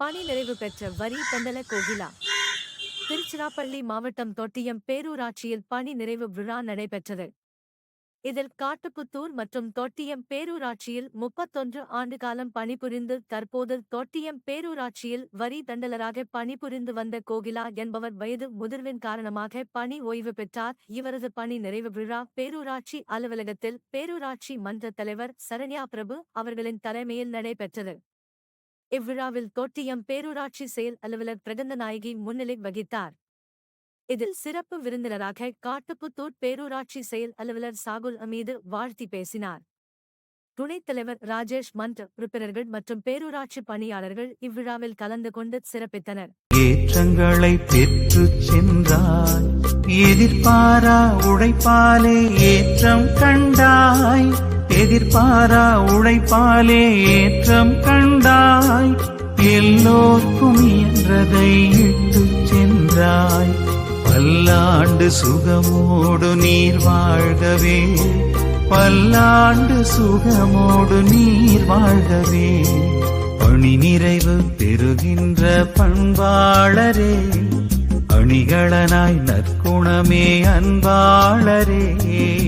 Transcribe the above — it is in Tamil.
பணி நிறைவு பெற்ற வரி பந்தல கோகிலா. திருச்சிராப்பள்ளி மாவட்டம் தொட்டியம் பேரூராட்சியில் பணி நிறைவு விழா நடைபெற்றது. இதில் காட்டுப்புத்தூர் மற்றும் தொட்டியம் பேரூராட்சியில் முப்பத்தொன்று ஆண்டு காலம் பணிபுரிந்து தற்போது தொட்டியம் பேரூராட்சியில் வரி தண்டலராக பணிபுரிந்து வந்த கோகிலா என்பவர் வயது முதிர்வின் காரணமாக பணி ஓய்வு பெற்றார். இவரது பணி நிறைவு விழா பேரூராட்சி அலுவலகத்தில் பேரூராட்சி மன்ற தலைவர் சரண்யா பிரபு அவர்களின் தலைமையில் நடைபெற்றது. இவ்விழாவில் தொட்டியம் பேரூராட்சி செயல் அலுவலர் பிரகந்தநாயகி முன்னிலை வகித்தார். இதில் சிறப்பு விருந்தினராக காட்டுப்புத்தூர் பேரூராட்சி செயல் அலுவலர் சாகுல் அமீது வாழ்த்தி பேசினார். துணைத் தலைவர் ராஜேஷ் மந்த் உறுப்பினர்கள் மற்றும் பேரூராட்சி பணியாளர்கள் இவ்விழாவில் கலந்து கொண்டு சிறப்பித்தனர். ஏற்றங்களை பெற்று சென்றாய் எதிர்பாரா உழைப்பாலே ஏற்றம் கண்டாய் எதிர்பாரா உழைப்பாலே ஏற்றம் கண்டாய். எல்லோர்க்கும் இயன்றதை இட்டு சென்றாய். பல்லாண்டு சுகமோடு நீர் வாழ்கவே. பல்லாண்டு சுகமோடு நீர் வாழ்கவே. பணி நிறைவு பெறுகின்ற பண்பாளரே. அணிகளனாய் நற்குணமே அன்பாளரே.